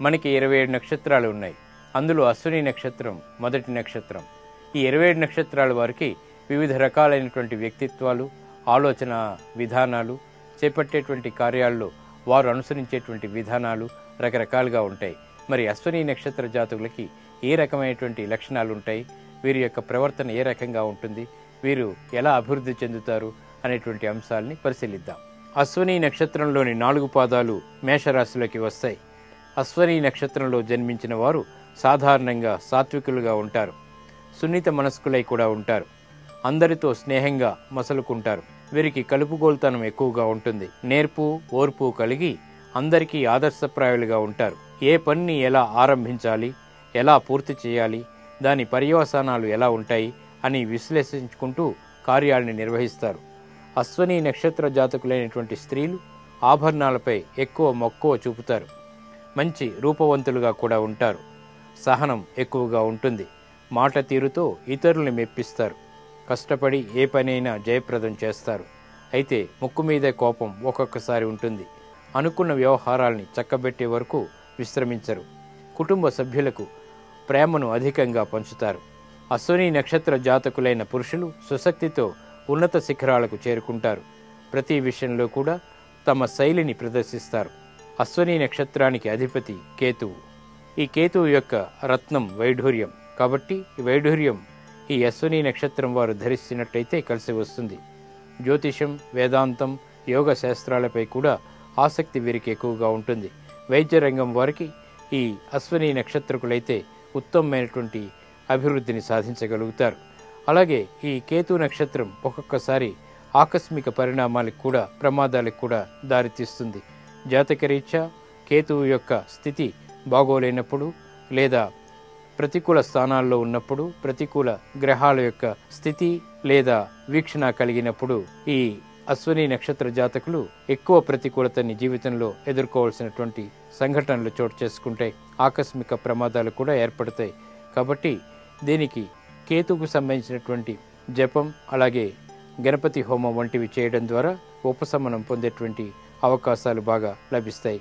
మనకి ఇరవై ఏడు నక్షత్రాలు ఉన్నాయి. అందులో అశ్విని నక్షత్రం మొదటి నక్షత్రం. ఈ ఇరవై ఏడు నక్షత్రాల వారికి వివిధ రకాలైనటువంటి వ్యక్తిత్వాలు ఆలోచన విధానాలు చేపట్టేటువంటి కార్యాల్లో వారు అనుసరించేటువంటి విధానాలు రకరకాలుగా ఉంటాయి. మరి అశ్విని నక్షత్ర జాతకులకి ఏ రకమైనటువంటి లక్షణాలు ఉంటాయి? వీరి యొక్క ప్రవర్తన ఏ రకంగా ఉంటుంది? వీరు ఎలా అభివృద్ధి చెందుతారు? అనేటువంటి అంశాలని పరిశీలిద్దాం. అశ్విని నక్షత్రంలోని నాలుగు పాదాలు మేషరాశిలోకి వస్తాయి. అశ్వని నక్షత్రంలో జన్మించిన వారు సాధారణంగా సాత్వికులుగా ఉంటారు. సున్నిత మనస్కులై కూడా ఉంటారు. అందరితో స్నేహంగా మసలుకుంటారు. వీరికి కలుపుగోలుతనం ఎక్కువగా ఉంటుంది. నేర్పు ఓర్పు కలిగి అందరికీ ఆదర్శప్రాయులుగా ఉంటారు. ఏ పనిని ఎలా ఆరంభించాలి? ఎలా పూర్తి చేయాలి? దాని పర్యవసానాలు ఎలా ఉంటాయి? అని విశ్లేషించుకుంటూ కార్యాలని నిర్వహిస్తారు. అశ్వని నక్షత్ర జాతకులైనటువంటి స్త్రీలు ఆభరణాలపై ఎక్కువ మక్కువ చూపుతారు. మంచి రూపవంతులుగా కూడా ఉంటారు. సహనం ఎక్కువగా ఉంటుంది. మాట తీరుతో ఇతరుల్ని మెప్పిస్తారు. కష్టపడి ఏ పనైనా జయప్రదం చేస్తారు. అయితే ముక్కు మీదే కోపం ఒక్కొక్కసారి ఉంటుంది. అనుకున్న వ్యవహారాల్ని చక్కబెట్టే వరకు విశ్రమించరు. కుటుంబ సభ్యులకు ప్రేమను అధికంగా పంచుతారు. అశ్వని నక్షత్ర జాతకులైన పురుషులు సుశక్తితో ఉన్నత శిఖరాలకు చేరుకుంటారు. ప్రతి విషయంలో కూడా తమ శైలిని ప్రదర్శిస్తారు. అశ్వని నక్షత్రానికి అధిపతి కేతువు. ఈ కేతువు యొక్క రత్నం వైఢూర్యం. కాబట్టి వైఢూర్యం ఈ అశ్వని నక్షత్రం వారు ధరిస్తున్నట్టయితే కలిసి వస్తుంది. జ్యోతిషం వేదాంతం యోగ శాస్త్రాలపై కూడా ఆసక్తి వీరికి ఎక్కువగా ఉంటుంది. వైద్య రంగం వారికి ఈ అశ్వని నక్షత్రకులైతే ఉత్తమమైనటువంటి అభివృద్ధిని సాధించగలుగుతారు. అలాగే ఈ కేతు నక్షత్రం ఒక్కొక్కసారి ఆకస్మిక పరిణామాలకు కూడా ప్రమాదాలకు కూడా దారితీస్తుంది. జాతకరీత్యా కేతువు యొక్క స్థితి బాగోలేనప్పుడు లేదా ప్రతికూల స్థానాల్లో ఉన్నప్పుడు ప్రతికూల గ్రహాల యొక్క స్థితి లేదా వీక్షణ కలిగినప్పుడు ఈ అశ్వని నక్షత్ర జాతకులు ఎక్కువ ప్రతికూలతని జీవితంలో ఎదుర్కోవాల్సినటువంటి సంఘటనలు చోటు చేసుకుంటాయి ఆకస్మిక ప్రమాదాలు కూడా ఏర్పడతాయి. కాబట్టి దీనికి కేతుకు సంబంధించినటువంటి జపం అలాగే గణపతి హోమం వంటివి చేయడం ద్వారా ఉపశమనం పొందేటువంటి అవకాశాలు బాగా లభిస్తాయి.